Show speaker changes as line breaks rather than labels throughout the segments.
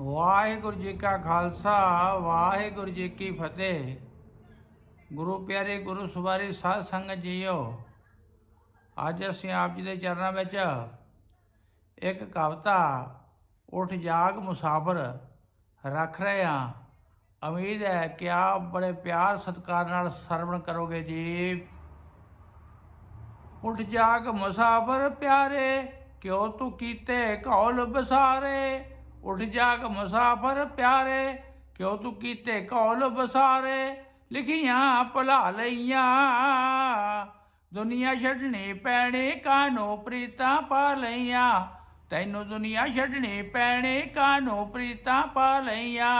ਵਾਹਿਗੁਰੂ ਜੀ ਕਾ ਖਾਲਸਾ, ਵਾਹਿਗੁਰੂ ਜੀ ਕੀ ਫਤਿਹ। ਗੁਰੂ ਪਿਆਰੇ, ਗੁਰੂ ਸਵਾਰੀ ਸਾਧ ਸੰਗਤ ਜੀਓ, ਅੱਜ ਅਸੀਂ ਆਪ ਜੀ ਦੇ ਚਰਨਾਂ ਵਿੱਚ ਇੱਕ ਕਵਿਤਾ, ਉਠ ਜਾਗ ਮੁਸਾਫਰ, ਰੱਖ ਰਹੇ ਹਾਂ। ਉਮੀਦ ਹੈ ਕਿ ਆਪ ਬੜੇ ਪਿਆਰ ਸਤਿਕਾਰ ਨਾਲ ਸਰਵਣ ਕਰੋਗੇ ਜੀ। ਉਠ ਜਾਗ ਮੁਸਾਫਰ ਪਿਆਰੇ, ਕਿਉ ਤੂੰ ਕੀਤੇ ਕੌਲ ਬਸਾਰੇ ਉਠ ਜਾਗ ਮੁਸਾਫਰ ਪਿਆਰੇ, ਕਿਉ ਤੂੰ ਕੀਤੇ ਕੌਲ ਬਸਾਰੇ ਲਿਖੀਆਂ ਭੁਲਾ ਲਈਆਂ। ਦੁਨੀਆ ਛੱਡਣੀ ਪੈਣੀ ਕਾਨੂੰ ਪ੍ਰੀਤਾਂ ਪਾ ਲਈਆਂ? ਤੈਨੂੰ ਦੁਨੀਆ ਛੱਡਣੀ ਪੈਣੀ ਕਾਨੂੰ ਪ੍ਰੀਤਾਂ ਪਾ ਲਈਆਂ?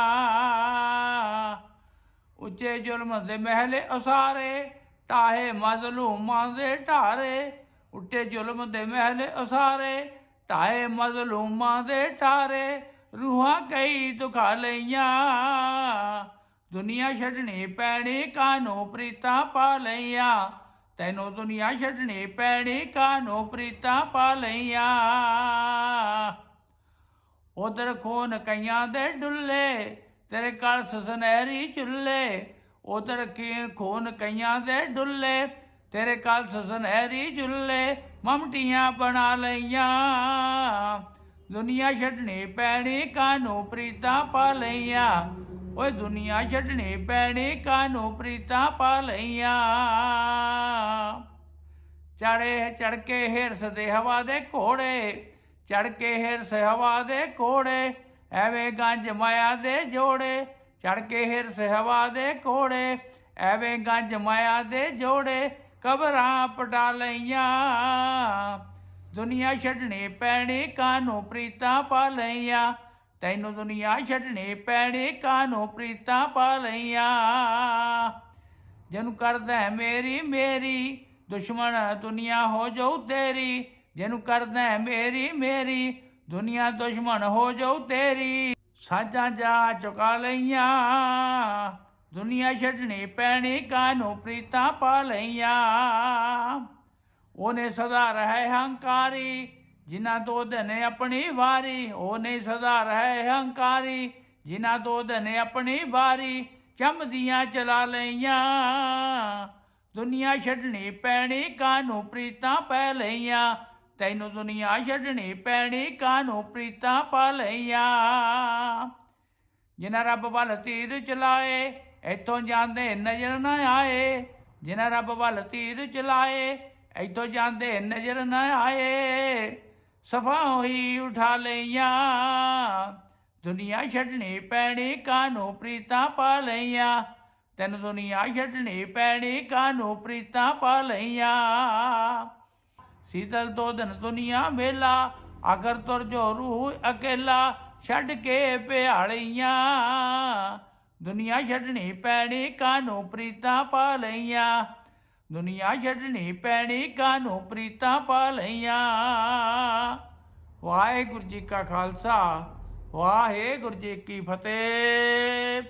ਉੱਚੇ ਜ਼ੁਲਮ ਦੇ ਮਹਿਲੇ ਉਸਾਰੇ, ਟਾਹੇ ਮਜ਼ਲੂਮਾਂ ਦੇ ਢਾਰੇ। ਉੱਤੇ ਜ਼ੁਲਮ ਦੇ ਮਹਿਲੇ ਉਸਾਰੇ, ਟਾਹੇ ਮਜ਼ਲੂਮਾਂ ਦੇ ਢਾਰੇ। ਰੂਹਾਂ ਕਈ ਦੁਖਾ ਲਈਆਂ। ਦੁਨੀਆ ਛੱਡਣੀ ਪੈਣੀ ਕਾਨੂੰ ਪ੍ਰੀਤਾਂ ਪਾ ਲਈਆਂ। ਤੈਨੂੰ ਦੁਨੀਆ ਛੱਡਣੀ ਪੈਣੀ ਕਾਨੂੰ ਪ੍ਰੀਤਾਂ ਪਾ ਲਈਆਂ। ਉਧਰ ਖੋਨ ਕਈਆਂ ਦੇ ਡੁੱਲੇ, ਤੇਰੇ ਕਲ ਸੁਨਹਿਰੀ ਚੁੱਲੇ ਉਧਰ ਕੀ ਖੂਨ ਕਈਆਂ ਦੇ ਡੁੱਲੇ, ਤੇਰੇ ਕਲ ਸੁਨਹਿਰੀ ਚੁੱਲੇ ਮਮਟੀਆਂ ਬਣਾ ਲਈਆਂ। ਦੁਨੀਆ ਛੱਡਣੀ ਪੈਣੀ ਕਾਨੂੰ ਪ੍ਰੀਤਾਂ ਪਾ ਲਈਆਂ? ਓਏ ਦੁਨੀਆ ਛੱਡਣੀ ਪੈਣੀ ਕਾਨੂੰ ਪ੍ਰੀਤਾਂ ਪਾ ਲਈਆਂ? ਚੜੇ ਚੜ ਕੇ ਹਿਰਸ ਦੇ ਹਵਾ ਦੇ ਘੋੜੇ ਚੜ ਕੇ ਹਿਰਸ ਹਵਾ ਦੇ ਘੋੜੇ, ਐਵੇਂ ਗੰਜ ਮਾਇਆ ਦੇ ਜੋੜੇ ਚੜ ਕੇ ਹਿਰਸ ਹਵਾ ਦੇ ਘੋੜੇ, ਐਵੇਂ ਗੰਜ ਮਾਇਆ ਦੇ ਜੋੜੇ, ਕਬਰਾਂ ਪਟਾ ਲਈਆਂ। ਦੁਨੀਆ ਛੱਡਣੀ ਪੈਣੀ ਕਾਨੂੰ ਪ੍ਰੀਤਾਂ ਪਾ ਲਈਆਂ ਤੈਨੂੰ ਦੁਨੀਆ ਛੱਡਣੀ ਪੈਣੀ ਕਾਨੂੰ ਪ੍ਰੀਤਾਂ ਪਾ ਲਈਆਂ ਜਿਹਨੂੰ ਕਰਦਾ ਮੇਰੀ ਮੇਰੀ, ਦੁਸ਼ਮਣ ਦੁਨੀਆ ਹੋ ਜਾਉ ਤੇਰੀ। ਜਿਹਨੂੰ ਕਰਦਾ ਮੇਰੀ ਮੇਰੀ, ਦੁਨੀਆ ਦੁਸ਼ਮਣ ਹੋ ਜਾਉ ਤੇਰੀ। ਸਾਜਾਂ ਜਾ ਚੁਕਾ ਲਈਆਂ। ਦੁਨੀਆ ਛੱਡਣੀ ਪੈਣੀ ਕਾਨੂੰ ਪ੍ਰੀਤਾਂ ਪਾ ਲਈਆਂ ਉਹਨੇ ਸਦਾ ਰਹੇ ਹੰਕਾਰੀ, ਜਿਨ੍ਹਾਂ ਤੋਂ ਨੇ ਆਪਣੀ ਵਾਰੀ, ਉਹਨੇ ਸਦਾ ਰਹੇ ਹੰਕਾਰੀ, ਜਿਨ੍ਹਾਂ ਤੋਂ ਨੇ ਆਪਣੀ ਵਾਰੀ ਚਮਦੀਆਂ ਚਲਾ ਲਈਆਂ। ਦੁਨੀਆ ਛੱਡਣੀ ਪੈਣੀ ਕਾਨੂੰ ਪ੍ਰੀਤਾਂ ਪੈ ਲਈਆਂ? ਤੈਨੂੰ ਦੁਨੀਆ ਛੱਡਣੀ ਪੈਣੀ ਕਾਨੂੰ ਪ੍ਰੀਤਾਂ ਪਾ ਲਈਆਂ? ਜਿਨ੍ਹਾਂ ਰੱਬ ਵੱਲ ਤੀਰ ਚਲਾਏ, ਇੱਥੋਂ ਜਾਂਦੇ ਨਜ਼ਰ ਨਾ ਆਏ। ਜਿਨ੍ਹਾਂ ਰੱਬ ਵੱਲ ਤੀਰ ਚਲਾਏ ਇੱਥੋਂ ਜਾਂਦੇ ਨਜ਼ਰ ਨਾ ਆਏ, ਸਫਾ ਹੋਈ ਉਠਾ ਲਈਆਂ। ਦੁਨੀਆ ਛੱਡਣੀ ਪੈਣੀ ਕਾਨੂੰ ਪ੍ਰੀਤਾਂ ਪਾ ਲਈਆਂ? ਤੈਨੂੰ ਦੁਨੀਆ ਛੱਡਣੀ ਪੈਣੀ ਕਾਨੂੰ ਪ੍ਰੀਤਾਂ ਪਾ ਲਈਆਂ? ਸੀਤਲ ਤੋਂ ਦਿਨ ਦੁਨੀਆ ਮੇਲਾ ਅਗਰ ਤੁਰ ਜੋ ਰੂਹ ਅਕੇਲਾ, ਛੱਡ ਕੇ ਪਿਆਲੀਆਂ। ਦੁਨੀਆ ਛੱਡਣੀ ਪੈਣੀ ਕਾਨੂੰ ਪ੍ਰੀਤਾਂ ਪਾ ਲਈਆਂ? ਦੁਨੀਆ ਛੱਡਣੀ ਪੈਣੀ ਕਾਨੂੰ ਪ੍ਰੀਤਾਂ ਪਾ ਲਈਆਂ। ਵਾਹਿਗੁਰੂ ਜੀ ਕਾ ਖਾਲਸਾ, ਵਾਹਿਗੁਰੂ ਜੀ ਕੀ ਫਤਿਹ।